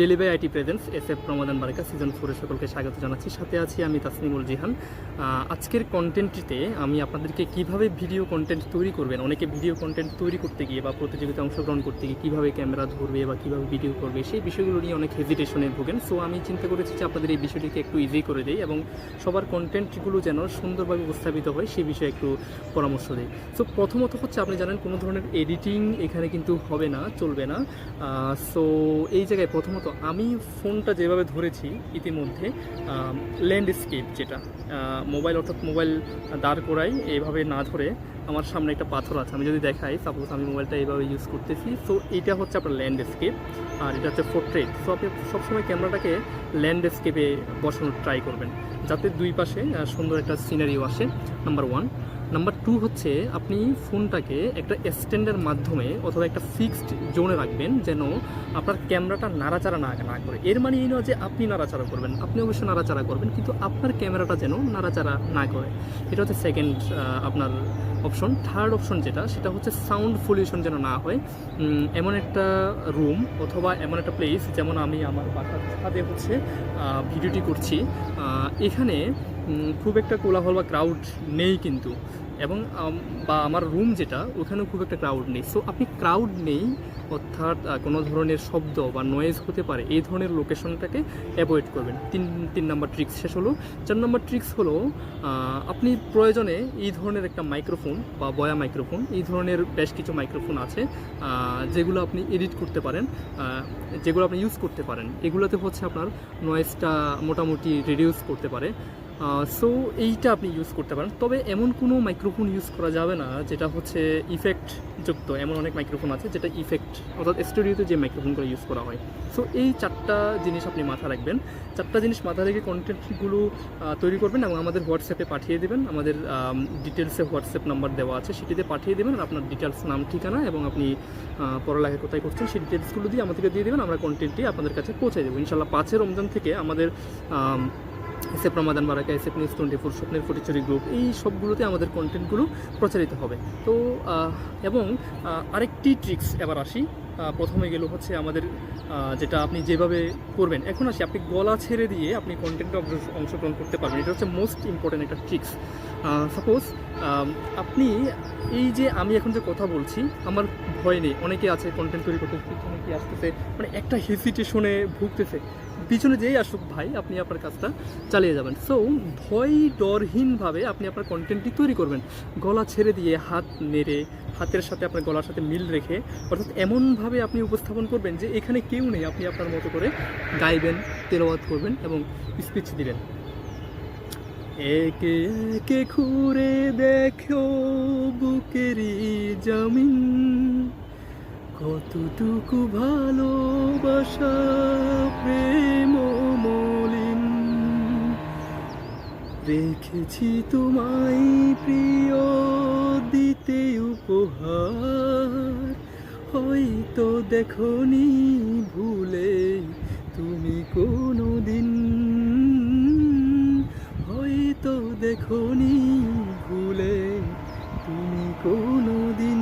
Daily by IT presents S F Ramadan বারিকা, season ফোরে সকলকে স্বাগত জানাচ্ছি। সাথে আছি আমি তাসনিমুল জিহান। আজকের কন্টেন্টটিতে আমি আপনাদেরকে কীভাবে ভিডিও কন্টেন্ট তৈরি করবেন, অনেকে ভিডিও কন্টেন্ট তৈরি করতে গিয়ে বা প্রতিযোগিতায় অংশগ্রহণ করতে গিয়ে কীভাবে ক্যামেরা ধরবে বা কীভাবে ভিডিও করবে, সেই বিষয়গুলো নিয়ে অনেক হেজিটেশনে ভোগেন। সো আমি চিন্তা করেছি যে আপনাদের এই বিষয়টিকে একটু ইজি করে দিই এবং সবার কন্টেন্টগুলো যেন সুন্দরভাবে উপস্থাপিত হয় সেই বিষয়ে একটু পরামর্শ দিই। সো প্রথমত হচ্ছে আপনি জানেন কোনো ধরনের এডিটিং এখানে কিন্তু হবে না, চলবে না। সো এই জায়গায় প্রথমত আমি ফোনটা যেভাবে ধরেছি ইতিমধ্যে ল্যান্ডস্কেপ যেটা মোবাইল অর্থাৎ মোবাইল দাঁড় করাই এইভাবে না ধরে আমার সামনে একটা পাথর আছে। আমি যদি দেখাই সাপোজ আমি মোবাইলটা এইভাবে ইউজ করতেছি সো এটা হচ্ছে আপনার ল্যান্ডস্কেপ আর এটা হচ্ছে পোর্ট্রেট সো আপনি সবসময় ক্যামেরাটাকে ল্যান্ডস্কেপে বসানোর ট্রাই করবেন, যাতে দুই পাশে সুন্দর একটা সিনারিও আসে নাম্বার ওয়ান নাম্বার টু হচ্ছে, আপনি ফোনটাকে একটা স্ট্যান্ডের মাধ্যমে অথবা একটা ফিক্সড জোনে রাখবেন যেন আপনার ক্যামেরাটা নাড়াচাড়া না না করে। এর মানে এই নয় যে আপনি নাড়াচাড়া করবেন। আপনি অবশ্যই নাড়াচাড়া করবেন, কিন্তু আপনার ক্যামেরাটা যেন নাড়াচাড়া না করে। এটা হচ্ছে সেকেন্ড আপনার অপশন থার্ড অপশন যেটা, সেটা হচ্ছে সাউন্ড পলিউশন যেন না হয়। এমন একটা রুম অথবা এমন একটা প্লেস যেমন আমি আমার বাসার ছাদে হচ্ছে ভিডিওটি করছি। এখানে খুব একটা কোলাহল বা ক্রাউড নেই কিন্তু। এবং বা আমার রুম যেটা, ওখানেও খুব একটা ক্রাউড নেই। সো আপনি ক্রাউড নেই, অর্থাৎ কোনো ধরনের শব্দ বা নয়েজ হতে পারে, এই ধরনের লোকেশনটাকে অ্যাভয়েড করবেন। তিন তিন নম্বর ট্রিক্স শেষ হলো। চার নম্বর ট্রিক্স হলো আপনি প্রয়োজনে এই ধরনের একটা মাইক্রোফোন বা বয়া মাইক্রোফোন এই ধরনের বেশ কিছু মাইক্রোফোন আছে যেগুলো আপনি এডিট করতে পারেন যেগুলো আপনি ইউজ করতে পারেন। এগুলোতে হচ্ছে আপনার নয়েজটা মোটামুটি রিডিউস করতে পারে। সো এইটা আপনি ইউজ করতে পারেন। তবে এমন কোনো মাইক্রোফোন ইউজ করা যাবে না যেটা হচ্ছে ইফেক্ট যুক্ত। এমন অনেক মাইক্রোফোন আছে যেটা ইফেক্ট অর্থাৎ স্টুডিওতে যে মাইক্রোফোনগুলো ইউজ করা হয়। সো এই চারটা জিনিস আপনি মাথা রাখবেন। চারটা জিনিস মাথা রেখে কন্টেন্টগুলো তৈরি করবেন এবং আমাদের হোয়াটসঅ্যাপে পাঠিয়ে দেবেন। আমাদের ডিটেলসে হোয়াটসঅ্যাপ নাম্বার দেওয়া আছে সেটিতে পাঠিয়ে দেবেন। আপনার ডিটেলস নাম ঠিকানা এবং আপনি পড়ালেখা কোথায় করছেন সেই ডিটেলসগুলো দিয়ে আমাদেরকে দিয়ে দেবেন। আমরা কন্টেন্টটি আপনাদের কাছে পৌঁছে দেবো। ইনশাল্লাহ পাঁচের রমজান থেকে আমাদের আম, এসএফ রমাদান বারাকা, এসএফ নিউজ টোয়েন্টি ফোর স্বপ্নের ফটিচুরি গ্রুপ এই সবগুলোতে আমাদের কন্টেন্টগুলো প্রচারিত হবে। তো এবং আরেকটি ট্রিক্স এবার আসি। প্রথমে গেল হচ্ছে আমাদের যেটা আপনি যেভাবে করবেন। এখন আসি, আপনি গলা ছেড়ে দিয়ে আপনি কন্টেন্টে অংশগ্রহণ করতে পারবেন। এটা হচ্ছে মোস্ট ইম্পর্ট্যান্ট একটা ট্রিক্স সাপোজ আপনি এই যে আমি এখন যে কথা বলছি, আমার ভয় নেই। অনেকে আছে কন্টেন্ট তৈরি করতে পিছনে কি আসতেছে মানে একটা হেসিটেশনে ভুগতেছে। পিছনে যেই আসুক ভাই, আপনি আপনার কাজটা চালিয়ে যাবেন। সো ভয় ডরহীনভাবে আপনি আপনার কন্টেন্টটি তৈরি করবেন। গলা ছেড়ে দিয়ে হাত নেড়ে, হাতের সাথে আপনার গলার সাথে মিল রেখে, অর্থাৎ এমনভাবে আপনি উপস্থাপন করবেন যে এখানে কেউ নেই। আপনি আপনার মতো করে গাইবেন, তেলাওয়াত করবেন এবং স্পিচ দিবেন। একে একে ঘুরে দেখো বুকেরই জমিন। কতটুকু ভালোবাসা, প্রেম মলিন। রেখেছি তোমায় প্রিয় দিতে উপহার। হয়তো দেখনি ভুলে তুমি কোনো দিন হয়তো দেখনি ভুলে। তুমি কোনো দিন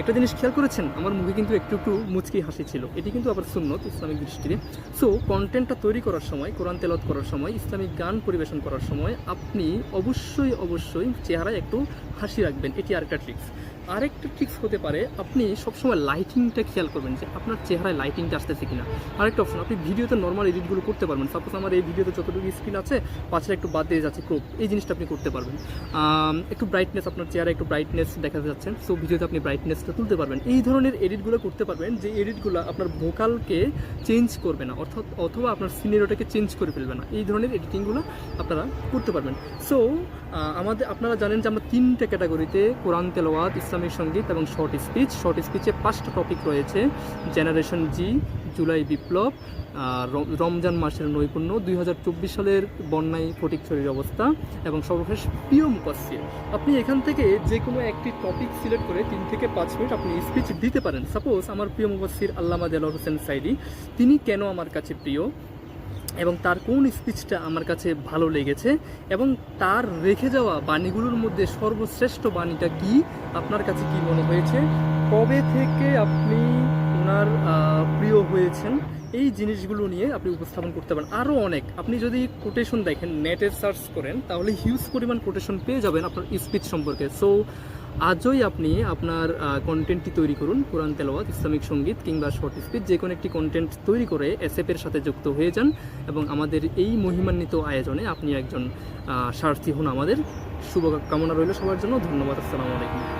একটা জিনিস খেয়াল করেছেন? আমার মুখে কিন্তু একটু একটু মুচকি হাসি ছিল। এটি কিন্তু আবার সুন্নত, ইসলামিক দৃষ্টিতে। সো কন্টেন্টটা তৈরি করার সময়, কোরআন তেলত করার সময়, ইসলামিক গান পরিবেশন করার সময়, আপনি অবশ্যই অবশ্যই চেহারায় একটু হাসি রাখবেন। এটি আরেকটা ট্রিক্স আরেকটা ট্রিক্স হতে পারে, আপনি সবসময় লাইটিংটা খেয়াল করবেন যে আপনার চেহারায় লাইটিংটা আসতেছে কিনা। আরেকটা অপশন আপনি ভিডিওতে নর্মাল এডিটগুলো করতে পারবেন। সাপোজ আমার এই ভিডিওতে যতটুকু স্ক্রিন আছে পাশের একটু বাদ দিয়ে যাচ্ছে ক্রোপ এই জিনিসটা আপনি করতে পারবেন। একটু ব্রাইটনেস আপনার চেহারা একটু ব্রাইটনেস দেখা যাচ্ছে সো ভিডিওতে আপনি ব্রাইটনেসটা তুলতে পারবেন। এই ধরনের এডিটগুলো করতে পারবেন, যে এডিটগুলো আপনার ভোকালকে চেঞ্জ করবে না, অর্থাৎ অথবা আপনার সিনেরোটাকে চেঞ্জ করে ফেলবে না। এই ধরনের এডিটিংগুলো আপনারা করতে পারবেন। সো আমাদের আপনারা জানেন যে আমরা তিনটে ক্যাটাগরিতে কোরআন তেলাওয়াত ইসলামিক সংগীত এবং শর্ট স্পিচ শর্ট স্পিচে পাঁচটা টপিক রয়েছে। জেনারেশন জি জুলাই বিপ্লব রমজান মাসের নৈপুণ্য, দুই হাজার চব্বিশ সালের বন্যায় ফটিকছড়ির অবস্থা এবং সর্বশেষ প্রিয় মুপাসির আপনি এখান থেকে যে কোনো একটি টপিক সিলেক্ট করে তিন থেকে পাঁচ মিনিট আপনি স্পিচ দিতে পারেন। সাপোজ আমার প্রিয় মুপাসির আল্লামা দেলোয়ার হোসেন সাইদি, তিনি কেন আমার কাছে প্রিয়? এবং তার কোন স্পিচটা আমার কাছে ভালো লেগেছে এবং তার রেখে যাওয়া বাণীগুলোর মধ্যে সর্বশ্রেষ্ঠ বাণীটা কি? আপনার কাছে কি মনে হয়েছে? কবে থেকে আপনি আহ, প্রিয় হয়েছেন? এই জিনিসগুলো নিয়ে আপনি উপস্থাপন করতে পারেন। আরও অনেক। আপনি যদি কোটেশন দেখেন নেটে সার্চ করেন তাহলে হিউজ পরিমাণ কোটেশন পেয়ে যাবেন আপনার স্পিচ সম্পর্কে। সো আজই আপনি আপনার কন্টেন্টটি তৈরি করুন, কোরআন তেলাওয়াত, ইসলামিক সংগীত কিংবা শর্ট স্পিচ যে কোনো একটি কন্টেন্ট তৈরি করে এসএফের সাথে যুক্ত হয়ে যান এবং আমাদের এই মহিমান্বিত আয়োজনে আপনি একজন স্বার্থী হন আমাদের। শুভকামনা রইল সবার জন্য। ধন্যবাদ, আসসালামু আলাইকুম।